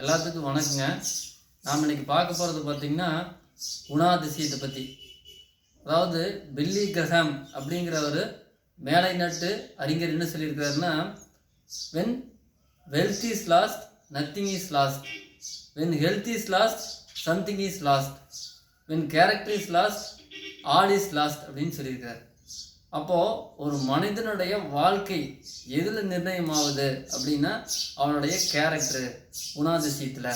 எல்லாத்துக்கும் வணக்கங்க. நாம் இன்னைக்கு பார்க்க போகிறது பார்த்திங்கன்னா குணாதிசயத்தை பற்றி அதாவது பில்லி கிரஹாம் அப்படிங்கிற ஒரு மேலை நாட்டு அறிஞர் என்ன சொல்லியிருக்கிறாருன்னா when wealth is lost nothing is lost when health is lost something is lost when character is lost all is lost அப்படின்னு சொல்லியிருக்கிறார். அப்போது ஒரு மனிதனுடைய வாழ்க்கை எதில் நிர்ணயமாகுது அப்படின்னா அவனுடைய கேரக்டரு குணாதிசயத்தில்.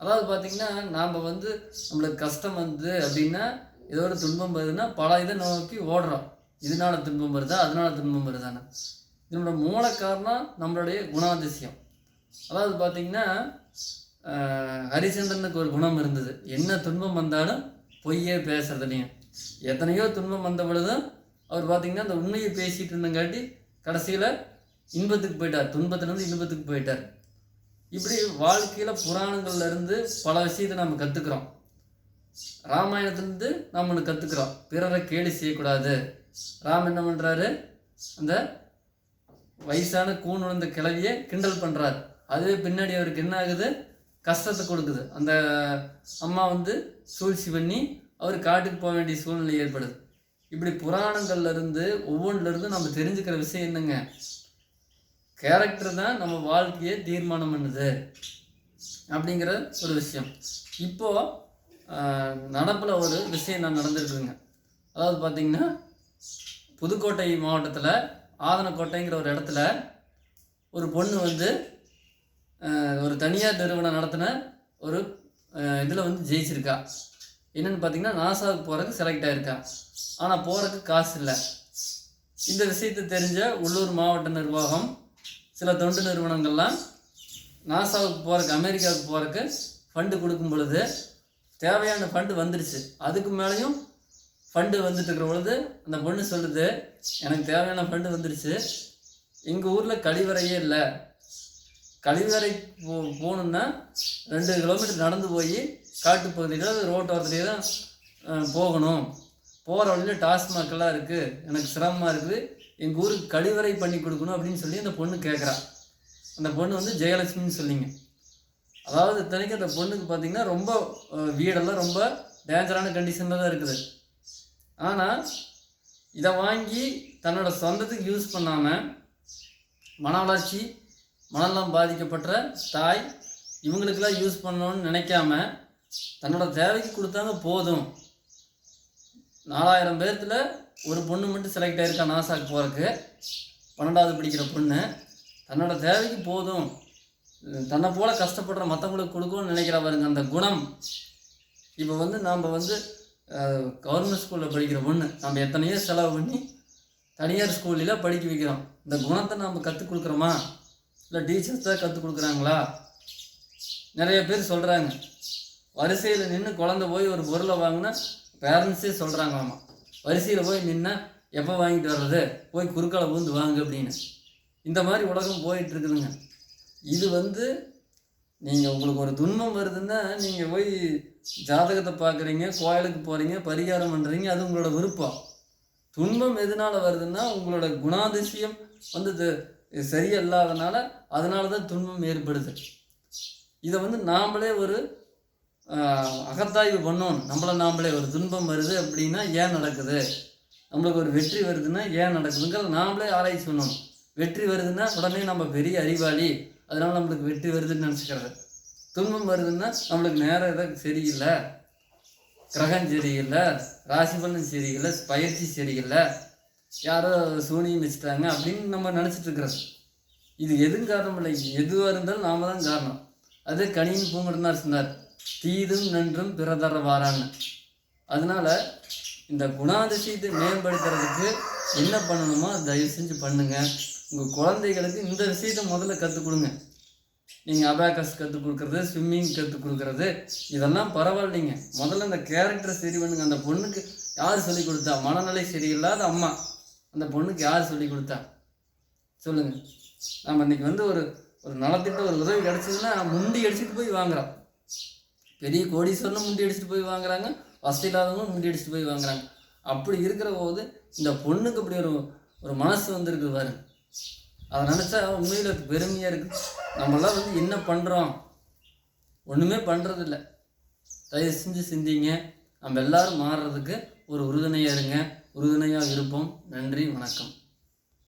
அதாவது பார்த்திங்கன்னா நாம் வந்து நம்மளுக்கு கஷ்டம் வந்து அப்படின்னா ஏதோ ஒரு துன்பம் வருதுன்னா பல இதை நோக்கி ஓடுறோம். இதனால துன்பம் வருதா அதனால துன்பம் வருதான்னு. இதனோட மூல காரணம் நம்மளுடைய குணாதிசயம். அதாவது பார்த்திங்கன்னா ஹரிச்சந்திரனுக்கு ஒரு குணம் இருந்தது. என்ன துன்பம் வந்தாலும் பொய்யே பேசுறதுலையும் எத்தனையோ துன்பம் வந்த பொழுதும் அவர் பார்த்தீங்கன்னா அந்த உண்மையை பேசிகிட்டு இருந்தங்காட்டி கடைசியில் இன்பத்துக்கு போயிட்டார். துன்பத்துலேருந்து இன்பத்துக்கு போயிட்டார். இப்படி வாழ்க்கையில் புராணங்கள்லேருந்து பல விஷயத்தை நம்ம கற்றுக்குறோம் ராமாயணத்துலேருந்து நம்ம ஒன்று கற்றுக்குறோம் பிறரை கேலி செய்யக்கூடாது. ராம் என்ன பண்ணுறாரு அந்த வயசான கூன் உணர்ந்த கிளவியை கிண்டல் பண்ணுறாரு அதுவே பின்னாடி அவருக்கு என்ன ஆகுது? கஷ்டத்தை கொடுக்குது. அந்த அம்மா வந்து சூழ்ச்சி பண்ணி அவர் காட்டுக்கு போக வேண்டிய சூழ்நிலை ஏற்படுது. இப்படி புராணங்கள்ல இருந்து நம்ம தெரிஞ்சுக்கிற விஷயம் என்னங்க? கேரக்டர் தான் நம்ம வாழ்க்கையை தீர்மானம் பண்ணுது அப்படிங்கிற ஒரு விஷயம். இப்போ நடப்பில் ஒரு விஷயம் நான் நடந்துட்டுருங்க அதாவது பார்த்தீங்கன்னா புதுக்கோட்டை மாவட்டத்தில் ஆதனக்கோட்டைங்கிற ஒரு இடத்துல ஒரு பொண்ணு வந்து ஒரு தனியார் நிறுவனம் நடத்தின ஒரு இதில் வந்து ஜெயிச்சிருக்கா. என்னென்னு பார்த்தீங்கன்னா நாசாவுக்கு போகிறதுக்கு செலக்ட் ஆகிருக்கேன் ஆனால் போகிறதுக்கு காசு இல்லை. இந்த விஷயத்தை தெரிஞ்ச உள்ளூர் மாவட்ட நிர்வாகம் சில தொண்டு நிறுவனங்கள்லாம் நாசாவுக்கு போகிறக்கு அமெரிக்காவுக்கு போகிறக்கு ஃபண்டு கொடுக்கும் பொழுது தேவையான ஃபண்டு வந்துடுச்சு அதுக்கு மேலேயும் ஃபண்டு வந்துட்டு இருக்கிற பொழுது அந்த பொண்ணு சொல்லுது எனக்கு தேவையான ஃபண்டு வந்துடுச்சு எங்கள் ஊரில் கழிவறையே இல்லை. கழிவறை போ போகணுன்னா ரெண்டு கிலோமீட்டர் நடந்து போய் காட்டுப்பகுதியில் ரோட்டோரத்துலேயே தான் போகணும். போகிற வழியில் டாஸ்மாகெல்லாம் இருக்குது எனக்கு சிரமமாக இருக்குது. எங்கள் ஊருக்கு கழிவறை பண்ணி கொடுக்கணும் அப்படின்னு சொல்லி அந்த பொண்ணு கேட்குறா அந்த பொண்ணு வந்து ஜெயலட்சுமின்னு சொல்லிங்க. அதாவது இத்தனைக்கும் அந்த பொண்ணுக்கு பார்த்தீங்கன்னா ரொம்ப வீடெல்லாம் ரொம்ப டேஞ்சரான கண்டிஷனில் தான் இருக்குது. ஆனால் இதை வாங்கி தன்னோட சொந்தத்துக்கு யூஸ் பண்ணாமல் மன வளர்ச்சி மனநலம் பாதிக்கப்பட்ட தாய் இவங்களுக்கெல்லாம் யூஸ் பண்ணணும்னு நினைக்காம தன்னோட தேவைக்கு கொடுத்தாங்க போதும். நாலாயிரம் பேர்த்தில் ஒரு பொண்ணு மட்டும் செலக்ட் ஆகிருக்கா நாசாக்கு போகிறக்கு பன்னெண்டாவது படிக்கிற பொண்ணு. தன்னோட தேவைக்கு போதும். தன்னை போல் கஷ்டப்படுற மற்றவங்களுக்கு கொடுக்கணும்னு நினைக்கிறா பாருங்க அந்த குணம். இப்போ வந்து நாம் வந்து கவர்மெண்ட் ஸ்கூலில் படிக்கிற பொண்ணு. நம்ம எத்தனையோ செலவு பண்ணி தனியார் ஸ்கூலில் படிக்க வைக்கிறோம். இந்த குணத்தை நாம் கற்றுக் கொடுக்குறோமா? இல்லை டீச்சர்ஸ் தான் கற்றுக் கொடுக்குறாங்களா? நிறைய பேர் சொல்கிறாங்க வரிசையில் நின்று குழந்த போய் ஒரு பொருளை வாங்கினா பேரண்ட்ஸே சொல்கிறாங்களாமா வரிசையில் போய் நின்னா எப்போ வாங்கிட்டு வர்றது? போய் குறுக்கால பூந்து வாங்க அப்படின்னு. இந்த மாதிரி உலகம் போயிட்டு இருக்குதுங்க. இது வந்து நீங்கள் உங்களுக்கு ஒரு துன்பம் வருதுன்னா நீங்கள் போய் ஜாதகத்தை பார்க்குறீங்க கோயிலுக்கு போகிறீங்க பரிகாரம் பண்ணுறீங்க அது உங்களோட விருப்பம். துன்பம் எதனால வருதுன்னா உங்களோட குணாதிசயம் வந்து சரியில்லாதனால அதனால தான் துன்பம் ஏற்படுது. இதை வந்து நாம்மளே ஒரு அகத்தாய்வு பண்ணணும். நம்மளை நாம்மளே ஒரு துன்பம் வருது அப்படின்னா ஏன் நடக்குது? நம்மளுக்கு ஒரு வெற்றி வருதுன்னா ஏன் நடக்குதுங்கிறத நாமளே ஆராய்ச்சி பண்ணணும். வெற்றி வருதுன்னா உடனே நம்ம பெரிய அறிவாளி. அதனால் நம்மளுக்கு வெற்றி வருதுன்னு நினச்சிக்கிறது. துன்பம் வருதுன்னா நம்மளுக்கு நேரம் எதாவது சரியில்லை. கிரகம் சரியில்லை. ராசிபலன் சரியில்லை. பயிற்சி சரியில்லை. யாரோ சூனியம் வச்சுட்டாங்க அப்படின்னு நம்ம நினச்சிட்டு இருக்கிறோம். இது எதுவும் காரணம் இல்லை. எதுவாக இருந்தாலும் நாம தான் காரணம். அது கனியின் பூங்கடனார் சொன்னார். தீதும் நன்றும் பிறதர வாரான்னு. அதனால இந்த குணாதிசயத்தை மேம்படுத்துறதுக்கு என்ன பண்ணணுமோ தயவு செஞ்சு பண்ணுங்கள் உங்கள் குழந்தைகளுக்கு இந்த விஷயத்தை முதல்ல கற்றுக் கொடுங்க. நீங்கள் அபாக்கஸ் கற்றுக் கொடுக்குறது ஸ்விம்மிங் கற்றுக் கொடுக்குறது இதெல்லாம் பரவாயில்லைங்க. முதல்ல இந்த கேரக்டரை சரி பண்ணுங்க. அந்த பொண்ணுக்கு யார் சொல்லி கொடுத்தா? மனநிலை சரியில்லாத அம்மா. அந்த பொண்ணுக்கு யார் சொல்லி கொடுத்தா? சொல்லுங்கள் நம்ம இன்னைக்கு வந்து ஒரு ஒரு நலத்திட்ட ஒரு உதவி கிடச்சதுன்னா முண்டி அடிச்சுட்டு போய் வாங்குறோம். பெரிய கோடீஸ்வரனும் முண்டி அடிச்சுட்டு போய் வாங்குறாங்க. வசதி இல்லாதவங்களும் முண்டி அடிச்சுட்டு போய் வாங்குறாங்க. அப்படி இருக்கிற போது இந்த பொண்ணுக்கு அப்படி ஒரு ஒரு மனசு வந்திருக்கு பாரு அதை நினச்சா உண்மையில் பெருமையாக இருக்குது நம்மளாம் வந்து என்ன பண்ணுறோம் ஒன்றுமே பண்ணுறதில்ல தயவு செஞ்சு சிந்திங்க. நம்ம எல்லாரும் மாறுறதுக்கு ஒரு உறுதுணையாக இருங்க. உறுதுணையாக இருப்போம். நன்றி வணக்கம்.